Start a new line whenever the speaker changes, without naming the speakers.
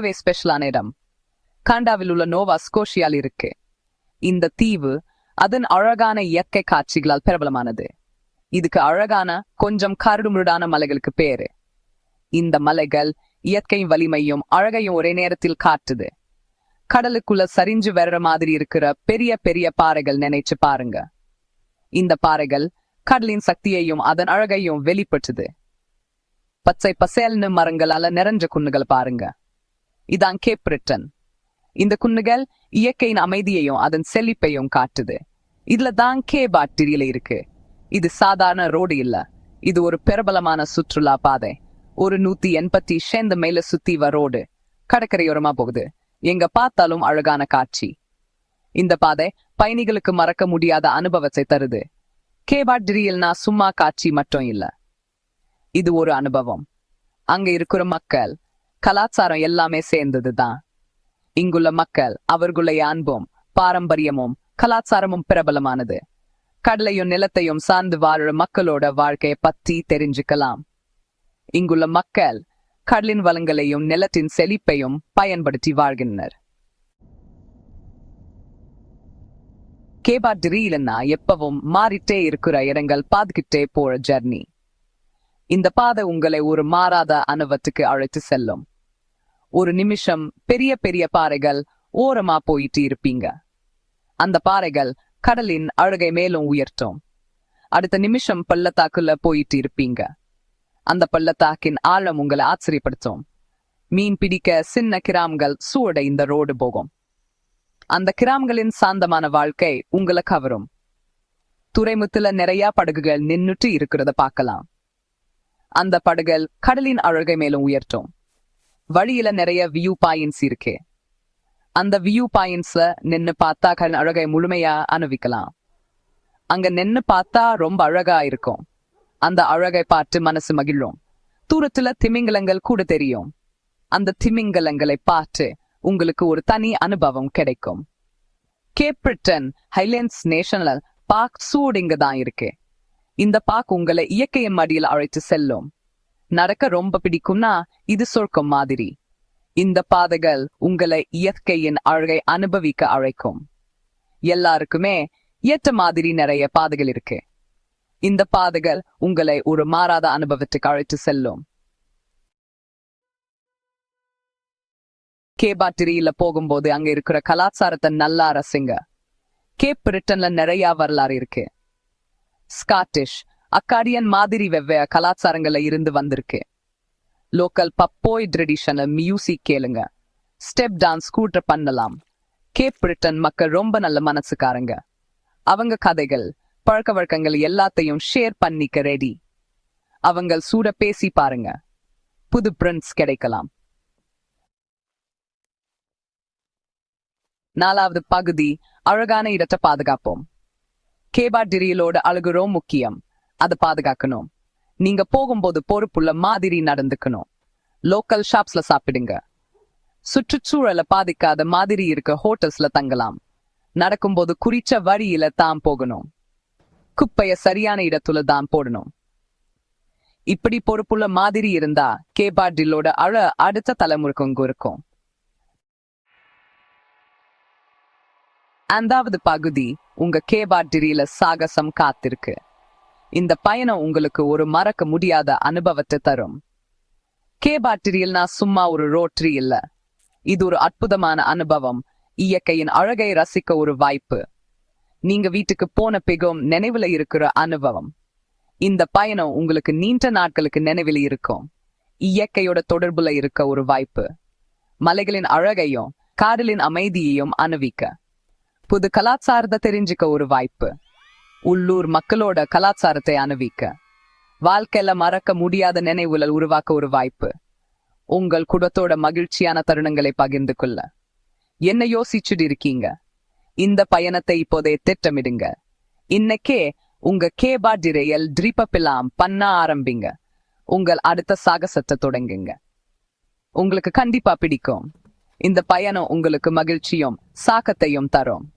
ரொம்பவே ஸ்பெஷலான இடம். காண்டாவில் உள்ள நோவா ஸ்கோஷியால் இருக்கு. இந்த தீவு அதன் அழகான இயற்கை காட்சிகளால் பிரபலமானது. இதுக்கு அழகான கொஞ்சம் கருடுமுருடான மலைகளுக்கு பேரு. இந்த மலைகள் இயற்கை வலிமையும் அழகையும் ஒரே நேரத்தில் காட்டுது. கடலுக்குள்ள சரிஞ்சு வர்ற மாதிரி இருக்கிற பெரிய பெரிய பாறைகள் நினைச்சு பாருங்க. இந்த பாறைகள் கடலின் சக்தியையும் அதன் அழகையும் வெளிப்பட்டுது பச்சை பசேல்னு மரங்களால நிறைஞ்ச குன்னுகள் பாருங்க. இதான் கேப் பிரிட்டன் இந்த குன்னுகள் இயற்கையின் அமைதியையும் அதன் செழிப்பையும் காட்டுது. இதுல தான் கே பாக்டீரியில இருக்கு. இது சாதாரண ரோடு இல்ல. இது ஒரு பிரபலமான சுற்றுலா பாதை. ஒரு நூத்தி எண்பத்தி சேர்ந்து மேல சுத்தி வ ரோடு. கடற்கரையோரமா போகுது. எங்க பார்த்தாலும் அழகான காட்சி. இந்த பாதை பயணிகளுக்கு மறக்க முடியாத அனுபவத்தை தருது. கேபாட்ரியில்னா சும்மா காட்சி மட்டும் இல்ல. இது ஒரு அனுபவம். அங்க இருக்கிற மக்கள் கலாச்சாரம் எல்லாமே சேர்ந்ததுதான். இங்குள்ள மக்கள் அவர்களுடைய அன்பும் பாரம்பரியமும் கலாச்சாரமும் பிரபலமானது. கடலையும் நிலத்தையும் சார்ந்து வாழுற மக்களோட வாழ்க்கையை பத்தி தெரிஞ்சுக்கலாம். இங்குள்ள மக்கள் கடலின் வளங்களையும் நிலத்தின் செழிப்பையும் பயன்படுத்தி வாழ்கின்றனர். கேபாட்ரியிலன்னா எப்பவும் மாறிட்டே இருக்கிற இடங்கள் பாதுகிட்டே போற ஜர்னி இந்த பாதை உங்களை ஒரு மாறாத அனுபவத்துக்கு அழைத்து செல்லும். ஒரு நிமிஷம் பெரிய பெரிய பாறைகள் ஓரமா போயிட்டு இருப்பீங்க. அந்த பாறைகள் கடலின் அழகை மேலும் உயர்த்தும். அடுத்த நிமிஷம் பள்ளத்தாக்குள்ள போயிட்டு இருப்பீங்க. அந்த பள்ளத்தாக்கின் ஆழம் உங்களை ஆச்சரியப்படுத்தும். மீன் பிடிக்க சின்ன கிராம்கள் சூட இந்த ரோடு போகும். அந்த கிராம்களின் சாந்தமான வாழ்க்கை உங்களை கவரும். துறைமுத்துல நிறைய படகுகள் நின்னுட்டு இருக்கிறத பார்க்கலாம். அந்த படகுகள் கடலின் அழகை மேலும் உயர்த்தும். வழியில நிறைய வியூ பாயிண்ட்ஸ் இருக்கு. அந்த வியூ பாயிண்ட்ஸ்ல நின்னு பார்த்தா கண் அழகை முழுமையா அனுபவிக்கலாம். அங்க நின்னு பார்த்தா ரொம்ப அழகா இருக்கும். அந்த அழகை பார்த்து மனசு மகிழும். தூரத்துல திமிங்கலங்கள் கூட தெரியும். அந்த திமிங்கலங்களை பார்த்து உங்களுக்கு ஒரு தனி அனுபவம் கிடைக்கும். Cape Breton Highlands National Park சூடு இங்க தான் இருக்கு. இந்த பார்க் உங்களை இயற்கையின் மடியில் அழைத்து செல்லும். நடக்க ரொம்ப பிடிக்கும்னா இது சொர்க்கம் மாதிரி. இந்த பாதைகள் உங்களை இயற்கையின் அழகை அனுபவிக்க அழைக்கும். எல்லாருக்குமே ஏற்ற மாதிரி நிறைய பாதைகள் இருக்கு. இந்த பாதைகள் உங்களை ஒரு மாறாத அனுபவத்துக்கு அழைத்து செல்லும். கேபாட்டிரியில போகும்போது அங்க இருக்கிற கலாச்சாரத்தை நல்லா ரசிங்க. கேப் பிரிட்டன்ல நிறைய வரலாறு இருக்கு. ஸ்காட்டிஷ் அக்காடியன் மாதிரி வெவ்வேறு கலாச்சாரங்கள்ல இருந்து வந்திருக்கு. லோக்கல் பப்போய் ட்ரெடிஷனல் மியூசிக் கேளுங்க. ஸ்டெப் டான்ஸ் கூட்ட பண்ணலாம். கேப் பிரிட்டன் மக்கள் ரொம்ப நல்ல மனசுக்காரங்க. அவங்க கதைகள் பழக்க வழக்கங்கள் எல்லாத்தையும் ஷேர் பண்ணிக்க ரெடி அவங்க சூட பேசி பாருங்க. புது பிரிண்ட்ஸ் கிடைக்கலாம். நாலாவது பகுதி அழகான இடத்தை பாதுகாப்போம். கேபா டிரியலோட அழகு ரொம்ப முக்கியம். அதை பாதுகாக்கணும். நீங்க போகும்போது பொறுப்புள்ள மாதிரி நடந்துக்கணும். லோக்கல் ஷாப்ஸ்ல சாப்பிடுங்க. சுற்றுச்சூழலை பாதிக்காத மாதிரி இருக்க ஹோட்டல்ஸ்ல தங்கலாம். நடக்கும்போது குறிச்ச வழியில தான் போகணும். குப்பைய சரியான இடத்துல தான் போடணும். இப்படி பொறுப்புள்ள மாதிரி இருந்தா கேபாட்டிலோட அழ அடுத்த தலைமுறைக்கு இருக்கும். அந்தாவது பகுதி உங்க கேபாட்டிரியில சாகசம் காத்திருக்கு. இந்த பயணம் உங்களுக்கு ஒரு மறக்க முடியாத அனுபவத்தை தரும். கே பாட்டீரியல் நான் சும்மா ஒரு ரோட்ரி இல்ல. இது ஒரு அற்புதமான அனுபவம். இயற்கையின் அழகை ரசிக்க ஒரு வாய்ப்பு. நீங்க வீட்டுக்கு போன பிகவும் நினைவுல இருக்கிற அனுபவம். இந்த பயணம் உங்களுக்கு நீண்ட நாட்களுக்கு நினைவில் இருக்கும். இயற்கையோட தொடர்புல இருக்க ஒரு வாய்ப்பு. மலைகளின் அழகையும் காடலின் அமைதியையும் அணுவிக்க புது கலாச்சாரத்தை தெரிஞ்சுக்க ஒரு வாய்ப்பு. உள்ளூர் மக்களோட கலாச்சாரத்தை அணிவிக்க. வாழ்க்கையில மறக்க முடியாத நினைவுகள் உருவாக்க ஒரு வாய்ப்பு. உங்கள் குடத்தோட மகிழ்ச்சியான தருணங்களை பகிர்ந்து கொள்ள. என்ன யோசிச்சுட்டு இருக்கீங்க? இந்த பயணத்தை இப்போதே திட்டமிடுங்க. இன்னைக்கே உங்க கேபா டிரையல் ட்ரிப்பெல்லாம் பண்ண ஆரம்பிங்க. உங்கள் அடுத்த சாகசத்தை தொடங்குங்க. உங்களுக்கு கண்டிப்பா பிடிக்கும். இந்த பயணம் உங்களுக்கு மகிழ்ச்சியும் சாக்கத்தையும் தரும்.